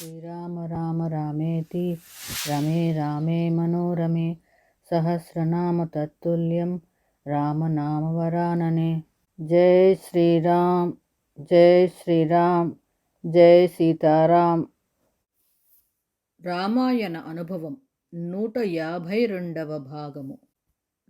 శ్రీరామ రామ రామేతి రమే రామే మనోరమే సహస్రనామ తత్తుల్యం రామనామవరాననే జై శ్రీరామ్ జై శ్రీరామ్ జై సీతారాం రామాయణ అనుభవం నూట యాభై రెండవ భాగము।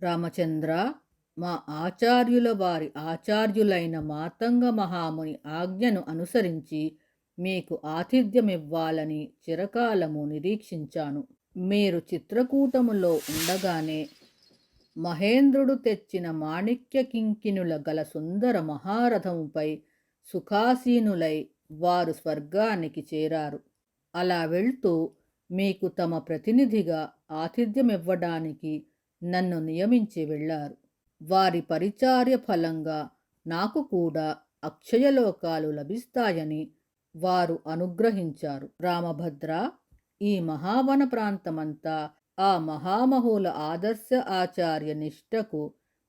రామచంద్ర మా ఆచార్యుల వారి ఆచార్యులైన మాతంగ మహాముని ఆజ్ఞను అనుసరించి మీకు ఆతిథ్యమివ్వాలని చిరకాలము నిరీక్షించాను. మీరు చిత్రకూటములో ఉండగానే మహేంద్రుడు తెచ్చిన మాణిక్య కింకినుల గల సుందర మహారథముపై సుఖాసీనులై వారు స్వర్గానికి చేరారు. అలా వెళ్తూ మీకు తమ ప్రతినిధిగా ఆతిథ్యమివ్వడానికి నన్ను నియమించి వెళ్ళారు. వారి పరిచార్య ఫలంగా నాకు కూడా అక్షయలోకాలు లభిస్తాయని వారు అనుగ్రహించారు. రామభద్ర ఈ మహావన ప్రాంతమంతా ఆ మహామహుల ఆదర్శ ఆచార్య నిష్టకు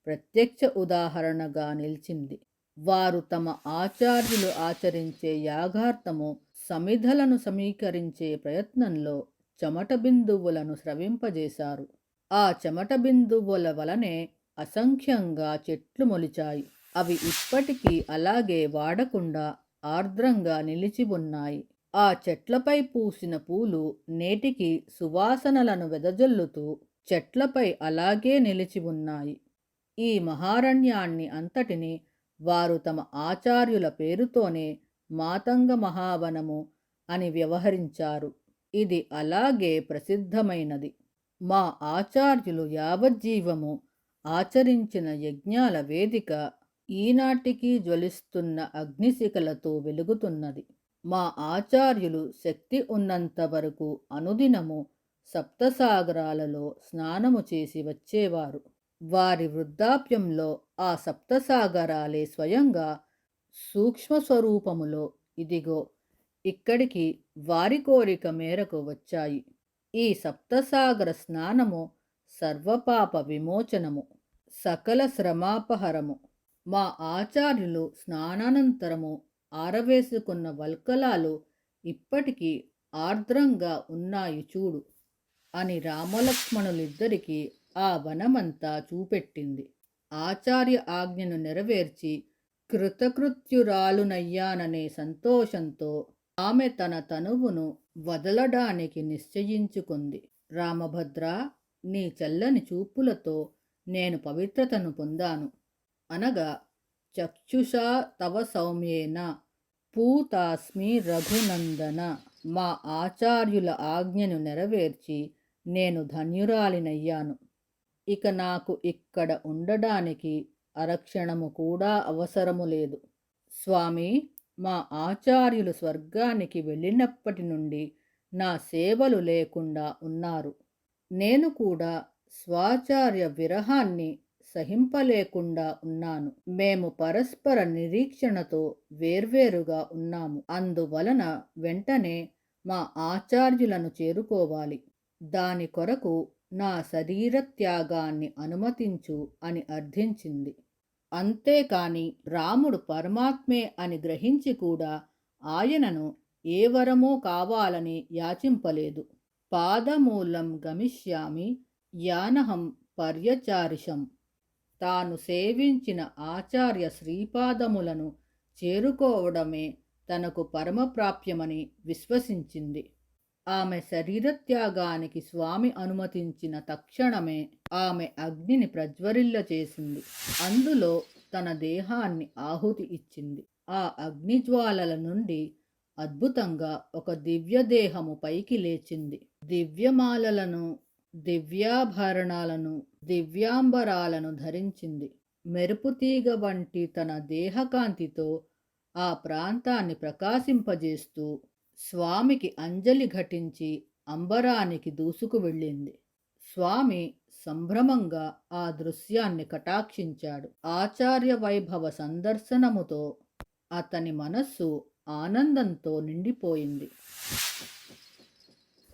ప్రత్యక్ష ఉదాహరణగా నిలిచింది. వారు తమ ఆచార్యులు ఆచరించే యాగార్థము సమిధలను సమీకరించే ప్రయత్నంలో చెమట బిందువులను స్రవింపజేశారు. ఆ చెమట బిందువుల వలనే అసంఖ్యంగా చెట్లు మొలిచాయి. అవి ఇప్పటికీ అలాగే వాడకుండా ఆర్ద్రంగా నిలిచి ఉన్నాయి. ఆ చెట్లపై పూసిన పూలు నేటికి సువాసనలను వెదజల్లుతూ చెట్లపై అలాగే నిలిచి ఉన్నాయి. ఈ మహారణ్యాన్ని అంతటిని వారు తమ ఆచార్యుల పేరుతోనే మాతంగ మహావనము అని వ్యవహరించారు. ఇది అలాగే ప్రసిద్ధమైనది. మా ఆచార్యులు యావజ్జీవము ఆచరించిన యజ్ఞాల వేదిక ఈనాటికి జ్వలిస్తున్న అగ్నిశిఖలతో వెలుగుతున్నది. మా ఆచార్యులు శక్తి ఉన్నంత వరకు అనుదినము సప్తసాగరాలలో స్నానము చేసి వచ్చేవారు. వారి వృద్ధాప్యంలో ఆ సప్తసాగరాలే స్వయంగా సూక్ష్మ స్వరూపములో ఇదిగో ఇక్కడికి వారి కోరిక మేరకు వచ్చాయి. ఈ సప్తసాగర స్నానము సర్వపాప విమోచనము సకల శ్రమాపహరము. మా ఆచార్యులు స్నానానంతరము ఆరవేసుకున్న వల్కలాలు ఇప్పటికీ ఆర్ద్రంగా ఉన్నాయి చూడు అని రామలక్ష్మణులిద్దరికీ ఆ వనమంతా చూపెట్టింది. ఆచార్య ఆజ్ఞను నెరవేర్చి కృతకృత్యురాలునయ్యాననే సంతోషంతో ఆమె తన తనువును వదలడానికి నిశ్చయించుకుంది. రామభద్ర నీ చల్లని చూపులతో నేను పవిత్రతను పొందాను. అనగా చక్షుషా తవ సౌమ్యేన పూతాస్మి రఘునందన మా ఆచార్యుల ఆజ్ఞను నెరవేర్చి నేను ధన్యురాలినయ్యాను. ఇక నాకు ఇక్కడ ఉండడానికి అరక్షణము కూడా అవసరము లేదు. స్వామి మా ఆచార్యులు స్వర్గానికి వెళ్ళినప్పటి నుండి నా సేవలు లేకుండా ఉన్నారు. నేను కూడా స్వాచార్య విరహాన్ని సహింపలేకుండా ఉన్నాను. మేము పరస్పర నిరీక్షణతో వేర్వేరుగా ఉన్నాము. అందువలన వెంటనే మా ఆచార్యులను చేరుకోవాలి. దాని కొరకు నా శరీర త్యాగాన్ని అనుమతించు అని అర్థించింది. అంతేకాని రాముడు పరమాత్మే అని గ్రహించి కూడా ఆయనను ఏ వరమో కావాలని యాచింపలేదు. పాదమూలం గమిష్యామి యానహం పర్యచారిషం. తాను సేవించిన ఆచార్య శ్రీపాదములను చేరుకోవడమే తనకు పరమప్రాప్యమని విశ్వసించింది. ఆమె శరీరత్యాగానికి స్వామి అనుమతించిన తక్షణమే ఆమె అగ్నిని ప్రజ్వరిల్ల చేసింది. అందులో తన దేహాన్ని ఆహుతి ఇచ్చింది. ఆ అగ్నిజ్వాలల నుండి అద్భుతంగా ఒక దివ్యదేహము పైకి లేచింది. దివ్యమాలలను దివ్యాభరణాలను దివ్యాంబరాలను ధరించింది. మెరుపుతీగ వంటి తన దేహకాంతితో ఆ ప్రాంతాన్ని ప్రకాశింపజేస్తూ స్వామికి అంజలి ఘటించి అంబరానికి దూసుకు వెళ్ళింది. స్వామి సంభ్రమంగా ఆ దృశ్యాన్ని కటాక్షించాడు. ఆచార్య వైభవ సందర్శనముతో అతని మనస్సు ఆనందంతో నిండిపోయింది.